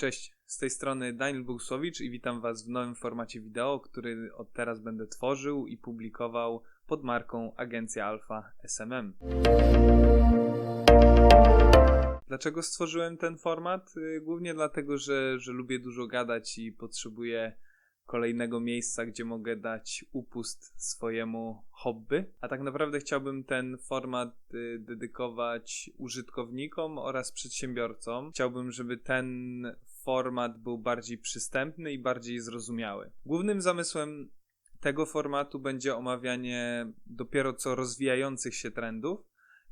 Cześć, z tej strony Daniel Bogusłowicz i witam Was w nowym formacie wideo, który od teraz będę tworzył i publikował pod marką Agencja Alfa SMM. Dlaczego stworzyłem ten format? Y, Głównie dlatego, że, że lubię dużo gadać i potrzebuję kolejnego miejsca, gdzie mogę dać upust swojemu hobby. A tak naprawdę chciałbym ten format y, dedykować użytkownikom oraz przedsiębiorcom. Chciałbym, żeby ten format był bardziej przystępny i bardziej zrozumiały. Głównym zamysłem tego formatu będzie omawianie dopiero co rozwijających się trendów,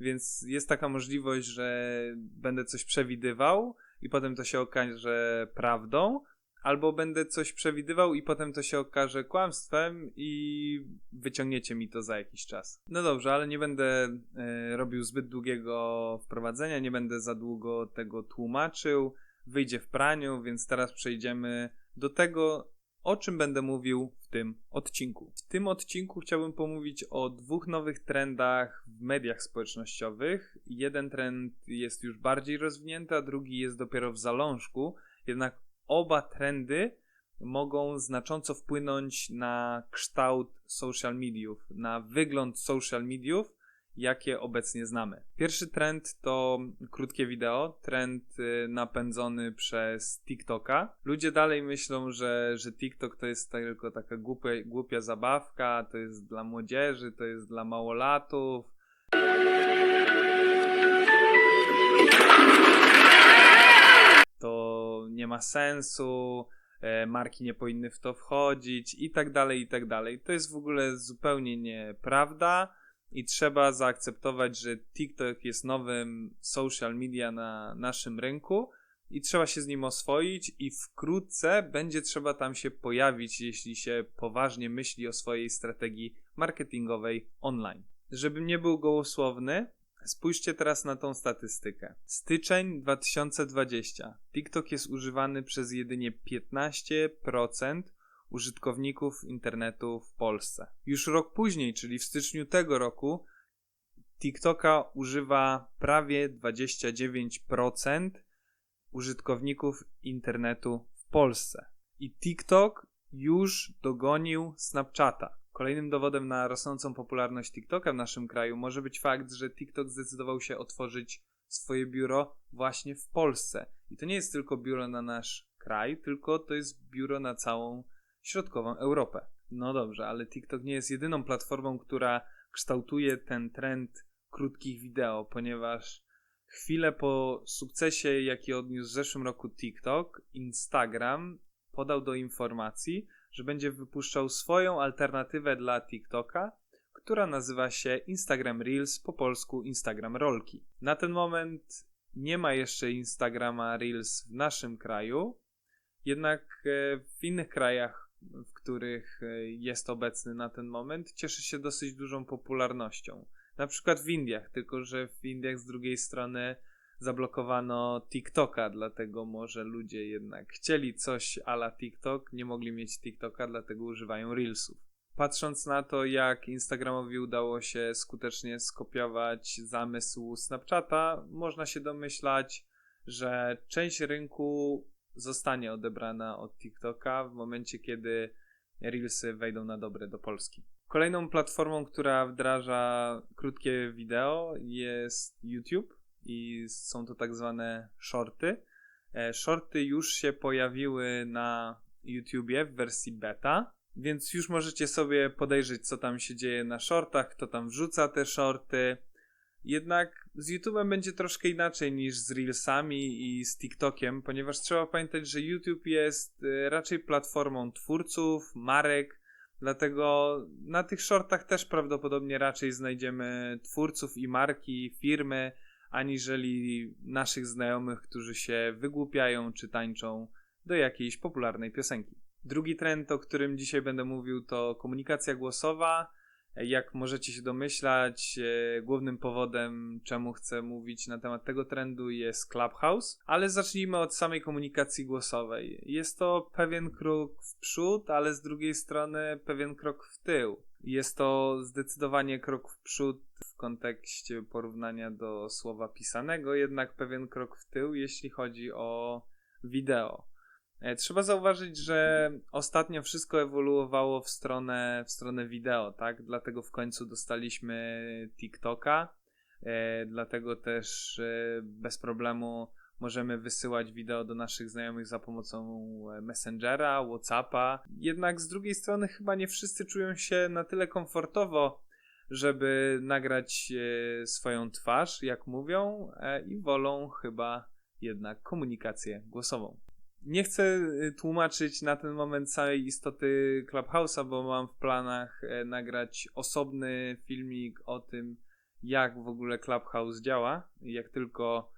więc jest taka możliwość, że będę coś przewidywał i potem to się okaże prawdą, albo będę coś przewidywał i potem to się okaże kłamstwem i wyciągniecie mi to za jakiś czas. No dobrze, ale nie będę e, robił zbyt długiego wprowadzenia, nie będę za długo tego tłumaczył. Wyjdzie w praniu, więc teraz przejdziemy do tego, o czym będę mówił w tym odcinku. W tym odcinku chciałbym pomówić o dwóch nowych trendach w mediach społecznościowych. Jeden trend jest już bardziej rozwinięty, a drugi jest dopiero w zalążku. Jednak oba trendy mogą znacząco wpłynąć na kształt social mediów, na wygląd social mediów, jakie obecnie znamy. Pierwszy trend to krótkie wideo, trend y, napędzony przez TikToka. Ludzie dalej myślą, że, że TikTok to jest tylko taka głupia, głupia zabawka, to jest dla młodzieży, to jest dla małolatów. To nie ma sensu, e, marki nie powinny w to wchodzić i tak dalej, i tak dalej. To jest w ogóle zupełnie nieprawda i trzeba zaakceptować, że TikTok jest nowym social media na naszym rynku i trzeba się z nim oswoić i wkrótce będzie trzeba tam się pojawić, jeśli się poważnie myśli o swojej strategii marketingowej online. Żebym nie był gołosłowny, spójrzcie teraz na tą statystykę. Styczeń 2020. TikTok jest używany przez jedynie 15% użytkowników internetu w Polsce. Już rok później, czyli w styczniu tego roku, TikToka używa prawie 29% użytkowników internetu w Polsce. I TikTok już dogonił Snapchata. Kolejnym dowodem na rosnącą popularność TikToka w naszym kraju może być fakt, że TikTok zdecydował się otworzyć swoje biuro właśnie w Polsce. I to nie jest tylko biuro na nasz kraj, tylko to jest biuro na całą środkową Europę. No dobrze, ale TikTok nie jest jedyną platformą, która kształtuje ten trend krótkich wideo, ponieważ chwilę po sukcesie, jaki odniósł w zeszłym roku TikTok, Instagram podał do informacji, że będzie wypuszczał swoją alternatywę dla TikToka, która nazywa się Instagram Reels, po polsku Instagram Rolki. Na ten moment nie ma jeszcze Instagrama Reels w naszym kraju, jednak e, w innych krajach w których e, jest obecny na ten moment, cieszy się dosyć dużą popularnością. Na przykład w Indiach, tylko że w Indiach z drugiej strony zablokowano TikToka, dlatego może ludzie jednak chcieli coś ala TikTok, nie mogli mieć TikToka, dlatego używają Reelsów. Patrząc na to, jak Instagramowi udało się skutecznie skopiować zamysł Snapchata, można się domyślać, że część rynku zostanie odebrana od TikToka w momencie, kiedy Reelsy wejdą na dobre do Polski. Kolejną platformą, która wdraża krótkie wideo jest YouTube i są to tak zwane shorty. E, shorty już się pojawiły na YouTubie w wersji beta, więc już możecie sobie podejrzeć, co tam się dzieje na shortach, kto tam wrzuca te shorty. Jednak z YouTube'em będzie troszkę inaczej niż z Reelsami i z TikTokiem, ponieważ trzeba pamiętać, że YouTube jest y, raczej platformą twórców, marek, dlatego na tych shortach też prawdopodobnie raczej znajdziemy twórców i marki, firmy, aniżeli naszych znajomych, którzy się wygłupiają czy tańczą do jakiejś popularnej piosenki. Drugi trend, o którym dzisiaj będę mówił, to komunikacja głosowa jak możecie się domyślać, e, głównym powodem, czemu chcę mówić na temat tego trendu jest Clubhouse, ale zacznijmy od samej komunikacji głosowej. Jest to pewien krok w przód, ale z drugiej strony pewien krok w tył. Jest to zdecydowanie krok w przód w kontekście porównania do słowa pisanego, jednak pewien krok w tył, jeśli chodzi o wideo. E, Trzeba zauważyć, że ostatnio wszystko ewoluowało w stronę, w stronę wideo, tak? Dlatego w końcu dostaliśmy TikToka, e, dlatego też e, bez problemu możemy wysyłać wideo do naszych znajomych za pomocą Messengera, Whatsappa. Jednak z drugiej strony chyba nie wszyscy czują się na tyle komfortowo, żeby nagrać swoją twarz, jak mówią, i wolą chyba jednak komunikację głosową. Nie chcę y, tłumaczyć na ten moment całej istoty Clubhouse'a, bo mam w planach e, nagrać osobny filmik o tym, jak w ogóle Clubhouse działa. Jak tylko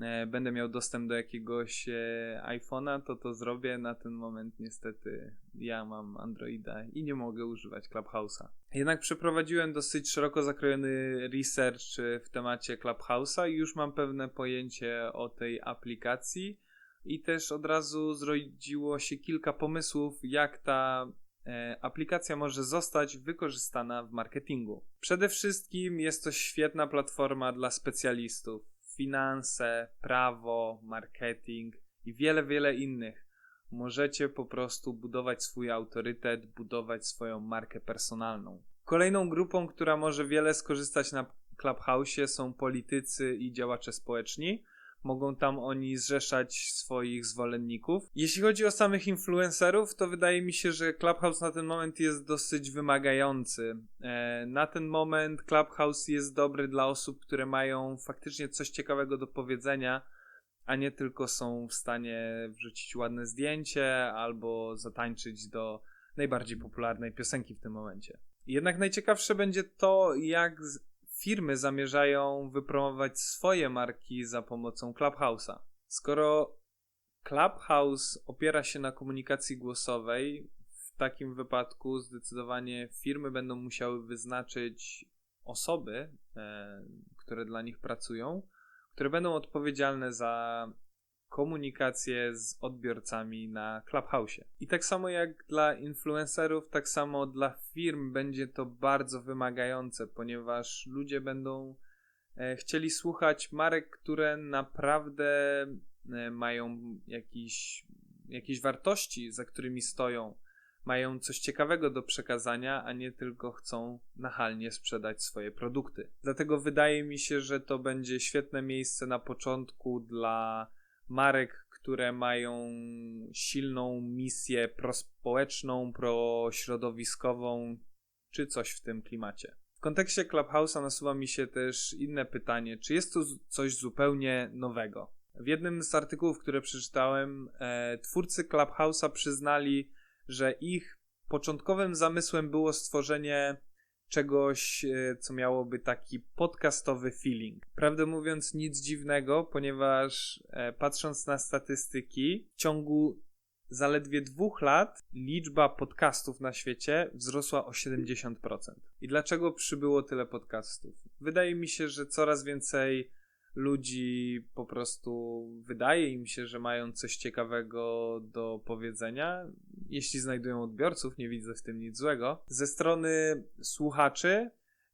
e, będę miał dostęp do jakiegoś e, iPhone'a, to to zrobię. Na ten moment niestety ja mam Androida i nie mogę używać Clubhouse'a. Jednak przeprowadziłem dosyć szeroko zakrojony research w temacie Clubhouse'a i już mam pewne pojęcie o tej aplikacji i też od razu zrodziło się kilka pomysłów, jak ta e, aplikacja może zostać wykorzystana w marketingu. Przede wszystkim jest to świetna platforma dla specjalistów. Finanse, prawo, marketing i wiele, wiele innych. Możecie po prostu budować swój autorytet, budować swoją markę personalną. Kolejną grupą, która może wiele skorzystać na Clubhouse są politycy i działacze społeczni mogą tam oni zrzeszać swoich zwolenników. Jeśli chodzi o samych influencerów, to wydaje mi się, że Clubhouse na ten moment jest dosyć wymagający. E, na ten moment Clubhouse jest dobry dla osób, które mają faktycznie coś ciekawego do powiedzenia, a nie tylko są w stanie wrzucić ładne zdjęcie albo zatańczyć do najbardziej popularnej piosenki w tym momencie. Jednak najciekawsze będzie to, jak firmy zamierzają wypromować swoje marki za pomocą Clubhouse'a. Skoro Clubhouse opiera się na komunikacji głosowej, w takim wypadku zdecydowanie firmy będą musiały wyznaczyć osoby, e, które dla nich pracują, które będą odpowiedzialne za komunikację z odbiorcami na Clubhouse. I tak samo jak dla influencerów, tak samo dla firm będzie to bardzo wymagające, ponieważ ludzie będą e, chcieli słuchać marek, które naprawdę e, mają jakiś, jakieś wartości, za którymi stoją, mają coś ciekawego do przekazania, a nie tylko chcą nachalnie sprzedać swoje produkty. Dlatego wydaje mi się, że to będzie świetne miejsce na początku dla marek, które mają silną misję prospołeczną, prośrodowiskową, czy coś w tym klimacie. W kontekście Clubhouse'a nasuwa mi się też inne pytanie, czy jest to coś zupełnie nowego? W jednym z artykułów, które przeczytałem, e, twórcy Clubhouse'a przyznali, że ich początkowym zamysłem było stworzenie czegoś, e, co miałoby taki podcastowy feeling. Prawdę mówiąc, nic dziwnego, ponieważ e, patrząc na statystyki, w ciągu zaledwie dwóch lat liczba podcastów na świecie wzrosła o 70%. I dlaczego przybyło tyle podcastów? Wydaje mi się, że coraz więcej ludzi po prostu wydaje im się, że mają coś ciekawego do powiedzenia. Jeśli znajdują odbiorców, nie widzę w tym nic złego. Ze strony słuchaczy,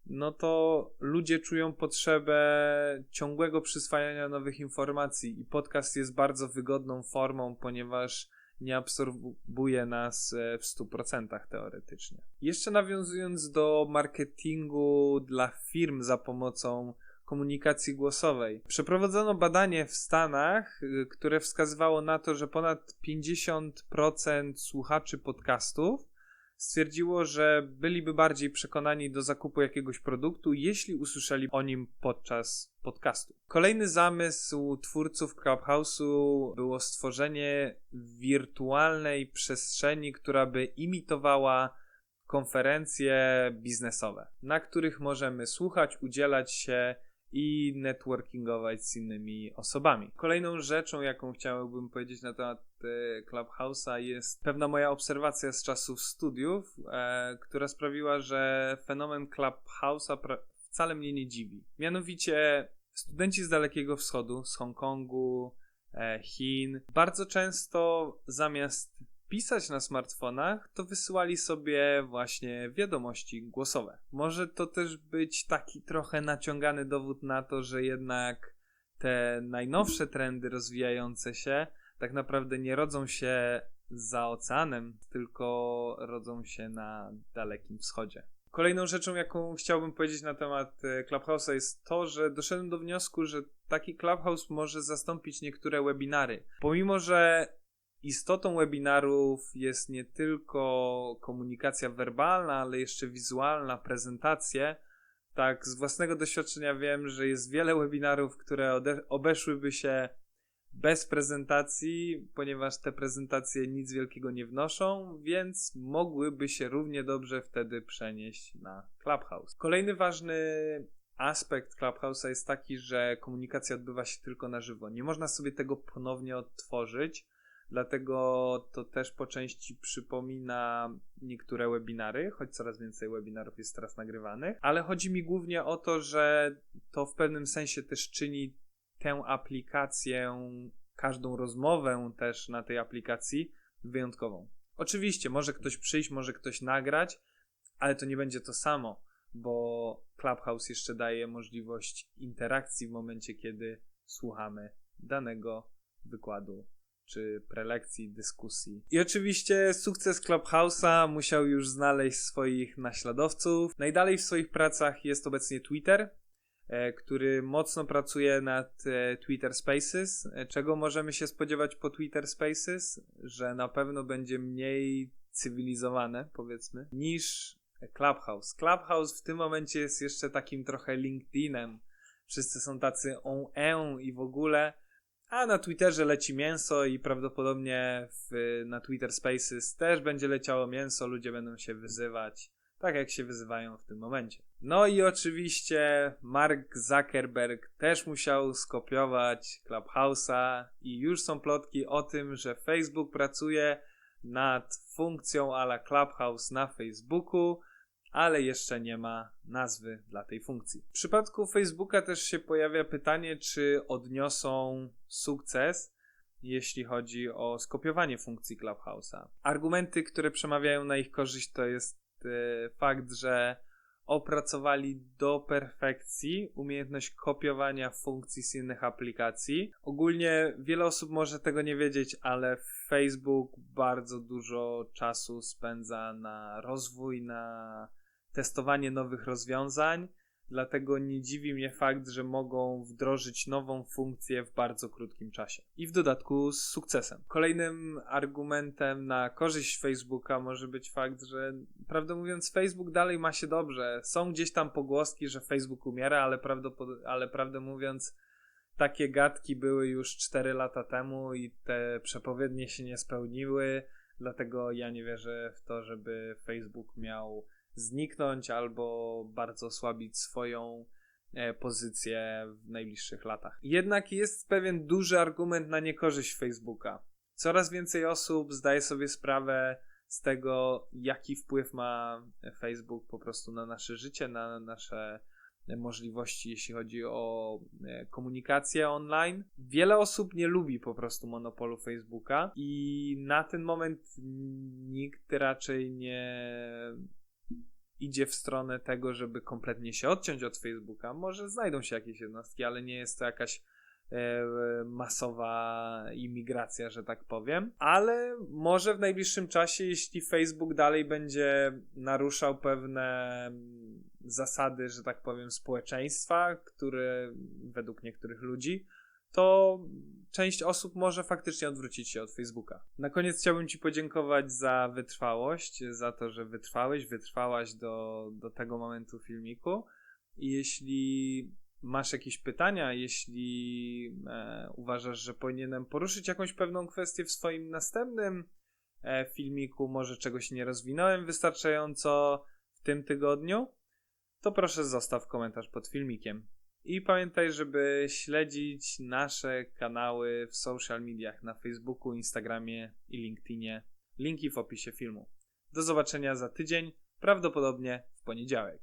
no to ludzie czują potrzebę ciągłego przyswajania nowych informacji i podcast jest bardzo wygodną formą, ponieważ nie absorbuje nas e, w 100% teoretycznie. Jeszcze nawiązując do marketingu dla firm za pomocą komunikacji głosowej. Przeprowadzono badanie w Stanach, y, które wskazywało na to, że ponad 50% słuchaczy podcastów stwierdziło, że byliby bardziej przekonani do zakupu jakiegoś produktu, jeśli usłyszeli o nim podczas podcastu. Kolejny zamysł twórców Clubhouse'u było stworzenie wirtualnej przestrzeni, która by imitowała konferencje biznesowe, na których możemy słuchać, udzielać się i networkingować z innymi osobami. Kolejną rzeczą, jaką chciałbym powiedzieć na temat e, Clubhouse'a jest pewna moja obserwacja z czasów studiów, e, która sprawiła, że fenomen Clubhouse'a wcale mnie nie dziwi. Mianowicie studenci z Dalekiego Wschodu, z Hongkongu, e, Chin, bardzo często zamiast pisać na smartfonach, to wysyłali sobie właśnie wiadomości głosowe. Może to też być taki trochę naciągany dowód na to, że jednak te najnowsze trendy rozwijające się tak naprawdę nie rodzą się za oceanem, tylko rodzą się na Dalekim Wschodzie. Kolejną rzeczą, jaką chciałbym powiedzieć na temat e, Clubhouse'a jest to, że doszedłem do wniosku, że taki Clubhouse może zastąpić niektóre webinary. Pomimo, że istotą webinarów jest nie tylko komunikacja werbalna, ale jeszcze wizualna, prezentacje, tak z własnego doświadczenia wiem, że jest wiele webinarów, które obeszłyby się bez prezentacji, ponieważ te prezentacje nic wielkiego nie wnoszą, więc mogłyby się równie dobrze wtedy przenieść na Clubhouse. Kolejny ważny aspekt Clubhouse'a jest taki, że komunikacja odbywa się tylko na żywo. Nie można sobie tego ponownie odtworzyć, dlatego to też po części przypomina niektóre webinary, choć coraz więcej webinarów jest teraz nagrywanych, ale chodzi mi głównie o to, że to w pewnym sensie też czyni tę aplikację, każdą rozmowę też na tej aplikacji wyjątkową. Oczywiście może ktoś przyjść, może ktoś nagrać, ale to nie będzie to samo, bo Clubhouse jeszcze daje możliwość interakcji w momencie, kiedy słuchamy danego wykładu czy prelekcji, dyskusji. I oczywiście sukces Clubhouse'a musiał już znaleźć swoich naśladowców. Najdalej w swoich pracach jest obecnie Twitter, e, który mocno pracuje nad e, Twitter Spaces. E, Czego możemy się spodziewać po Twitter Spaces? Że na pewno będzie mniej cywilizowane, powiedzmy, niż Clubhouse. Clubhouse w tym momencie jest jeszcze takim trochę LinkedInem. Wszyscy są tacy on en i w ogóle, a na Twitterze leci mięso i prawdopodobnie w, na Twitter Spaces też będzie leciało mięso, ludzie będą się wyzywać, tak jak się wyzywają w tym momencie. No i oczywiście Mark Zuckerberg też musiał skopiować Clubhouse'a i już są plotki o tym, że Facebook pracuje nad funkcją ala Clubhouse na Facebooku, ale jeszcze nie ma nazwy dla tej funkcji. W przypadku Facebooka też się pojawia pytanie, czy odniosą sukces, jeśli chodzi o skopiowanie funkcji Clubhouse'a. Argumenty, które przemawiają na ich korzyść, to jest e, fakt, że opracowali do perfekcji umiejętność kopiowania funkcji z innych aplikacji. Ogólnie wiele osób może tego nie wiedzieć, ale Facebook bardzo dużo czasu spędza na rozwój, na testowanie nowych rozwiązań. Dlatego nie dziwi mnie fakt, że mogą wdrożyć nową funkcję w bardzo krótkim czasie. I w dodatku z sukcesem. Kolejnym argumentem na korzyść Facebooka może być fakt, że prawdę mówiąc, Facebook dalej ma się dobrze. Są gdzieś tam pogłoski, że Facebook umiera, ale, prawdopod- ale prawdę mówiąc, takie gadki były już 4 lata temu i te przepowiednie się nie spełniły. Dlatego ja nie wierzę w to, żeby Facebook miał zniknąć albo bardzo osłabić swoją e, pozycję w najbliższych latach. Jednak jest pewien duży argument na niekorzyść Facebooka. Coraz więcej osób zdaje sobie sprawę z tego, jaki wpływ ma Facebook po prostu na nasze życie, na nasze możliwości, jeśli chodzi o e, komunikację online. Wiele osób nie lubi po prostu monopolu Facebooka i na ten moment nikt raczej nie idzie w stronę tego, żeby kompletnie się odciąć od Facebooka. Może znajdą się jakieś jednostki, ale nie jest to jakaś e, masowa imigracja, że tak powiem. Ale może w najbliższym czasie, jeśli Facebook dalej będzie naruszał pewne zasady, że tak powiem, społeczeństwa, które według niektórych ludzi, to część osób może faktycznie odwrócić się od Facebooka. Na koniec chciałbym Ci podziękować za wytrwałość, za to, że wytrwałeś, wytrwałaś do, do tego momentu filmiku. I jeśli masz jakieś pytania, jeśli e, uważasz, że powinienem poruszyć jakąś pewną kwestię w swoim następnym e, filmiku, może czegoś nie rozwinąłem wystarczająco w tym tygodniu, to proszę zostaw komentarz pod filmikiem. I pamiętaj, żeby śledzić nasze kanały w social mediach na Facebooku, Instagramie i LinkedInie. Linki w opisie filmu. Do zobaczenia za tydzień, prawdopodobnie w poniedziałek.